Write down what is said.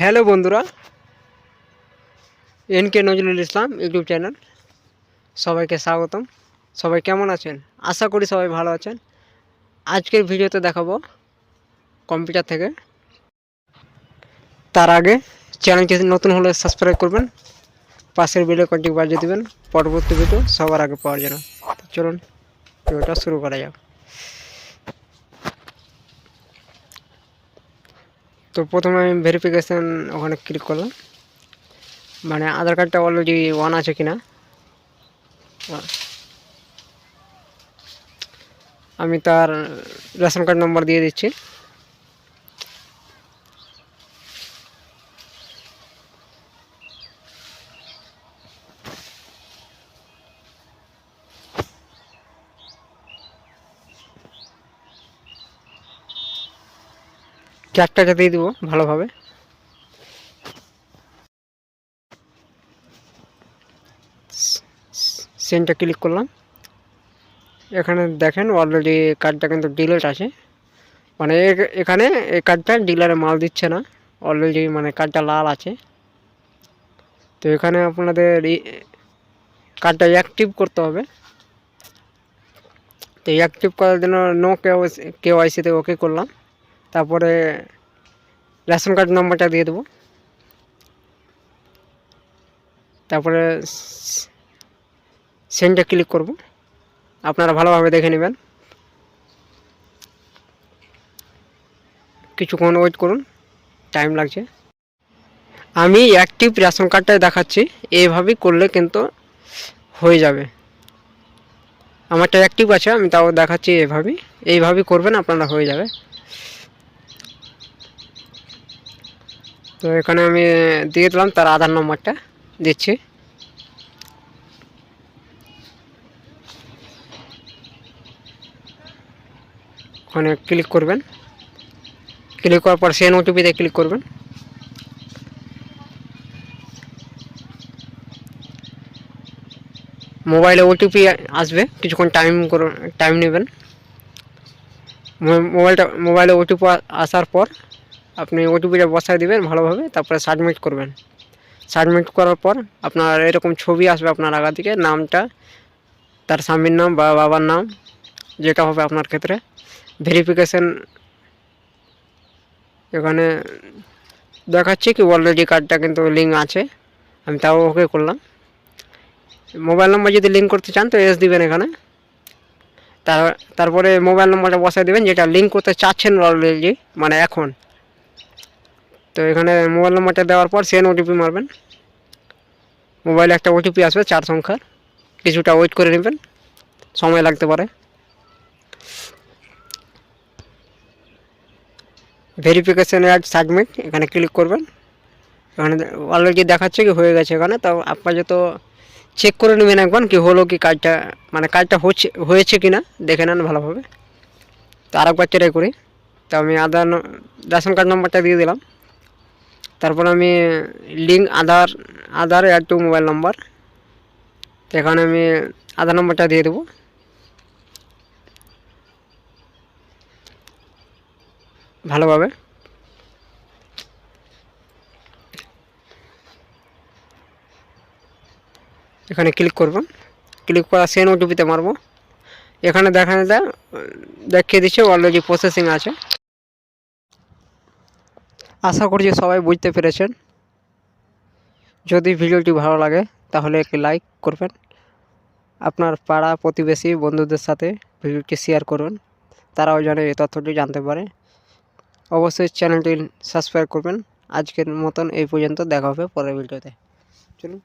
Hello বন্ধুরা, N K Nazrul Islam YouTube channel, সবাইকে স্বাগতম। সবাই কেমন আছেন? আশা করি সবাই ভালো আছেন। আজকের ভিডিওতে দেখাবো কম্পিউটার থেকে। তার আগে চ্যানেলটি নতুন হলে সাবস্ক্রাইব করবেন, পাশের বেলে কন্টিক বাজিয়ে দেবেন, পরবর্তী ভিডিও সবার আগে পাওয়ার জন্য। চলুন, ভিডিওটা শুরু করা যাক। তো প্রথমে আমি ভেরিফিকেশান ওখানে ক্লিক করলাম। মানে আধার কার্ডটা অলরেডি ওয়ান আছে কি না আমি তার রেশন কার্ড নম্বর দিয়ে দিচ্ছি। ক্যাপটাকে দিয়ে দিব ভালোভাবে। সেন্টটা ক্লিক করলাম। এখানে দেখেন অলরেডি কার্ডটা কিন্তু ডিলেট আছে মানে এখানে এই কার্ডটা ডিলারে মাল দিচ্ছে না। অলরেডি মানে কার্ডটা লাল আছে। তো এখানে আপনাদের কার্ডটা অ্যাক্টিভ করতে হবে। তো অ্যাক্টিভ করার জন্য নো কে ওয়াইসিতে ওকে করলাম। তারপরে রেশন কার্ড নম্বরটা দিয়ে দেবো। তারপরে সেন্ডে ক্লিক করব। আপনারা ভালোভাবে দেখে নেবেন। কিছুক্ষণ ওয়েট করুন, টাইম লাগছে। আমি অ্যাক্টিভ রেশন কার্ডটাই দেখাচ্ছি, এইভাবেই করলে কিন্তু হয়ে যাবে। আমারটা অ্যাক্টিভ আছে, আমি তাও দেখাচ্ছি এভাবেই এইভাবেই করবেন, আপনারা হয়ে যাবে। তো এখানে আমি দিয়ে দিলাম, তার আধার নম্বরটা দিচ্ছি। ওখানে ক্লিক করবেন। ক্লিক করার পর সেন ওটিপিতে ক্লিক করবেন। মোবাইলে ওটিপি আসবে, কিছুক্ষণ টাইম টাইম নেবেন। মোবাইলটা, মোবাইলে ওটিপি আসার পর আপনি ওটিপিটা বসায় দেবেন ভালোভাবে, তারপরে সাবমিট করবেন। সাবমিট করার পর আপনার এরকম ছবি আসবে আপনার আগা থেকে নামটা, তার স্বামীর নাম বা বাবার নাম, যেটা হবে আপনার ক্ষেত্রে। ভেরিফিকেশন এখানে দেখাচ্ছে কি অলরেডি কার্ডটা কিন্তু লিঙ্ক আছে, আমি তাও ওকে করলাম। মোবাইল নম্বর যদি লিঙ্ক করতে চান তো এস দিবেন এখানে। তারপরে মোবাইল নম্বরটা বসায় দেবেন, যেটা লিঙ্ক করতে চাচ্ছেন অলরেডি মানে এখন। তো এখানে মোবাইল নম্বরটা দেওয়ার পর সেন ওটিপি মারবেন। মোবাইলে একটা ওটিপি আসবে, চার সংখ্যার। কিছুটা ওয়েট করে নেবেন, সময় লাগতে পারে। ভেরিফিকেশান অ্যাড সাবমিট এখানে ক্লিক করবেন। এখানে অলরেডি দেখাচ্ছে কি হয়ে গেছে এখানে, তো আপাতত চেক করে নেবেন একবার কি হলো, কি কাজটা মানে কাজটা হচ্ছে, হয়েছে কি না দেখে নেন ভালোভাবে। তো আরেকবার ট্রাই করি। তো আমি আধার রেশন কার্ড নম্বরটা দিয়ে দিলাম। তারপর আমি link Aadhaar Aadhaar add to mobile number এখানে আমি আধার নম্বরটা দিয়ে দেবো। ভালোভাবে। এখানে ক্লিক করব। ক্লিক করা সেন ওটিপিতে মারবো। এখানে দেখা যায়, দেখিয়ে দিচ্ছে অলরেডি প্রসেসিং আছে। আশা করছি সবাই বুঝতে পেরেছেন। যদি ভিডিওটি ভালো লাগে, তাহলে একটি লাইক করবেন। আপনার পাড়া প্রতিবেশী বন্ধুদের সাথে ভিডিওটি শেয়ার করুন। তারাও যেন এই তথ্যটি জানতে পারে। অবশ্যই চ্যানেলটি সাবস্ক্রাইব করবেন। আজকের মতন এই পর্যন্ত দেখা হবে পরের ভিডিওতে। চলুন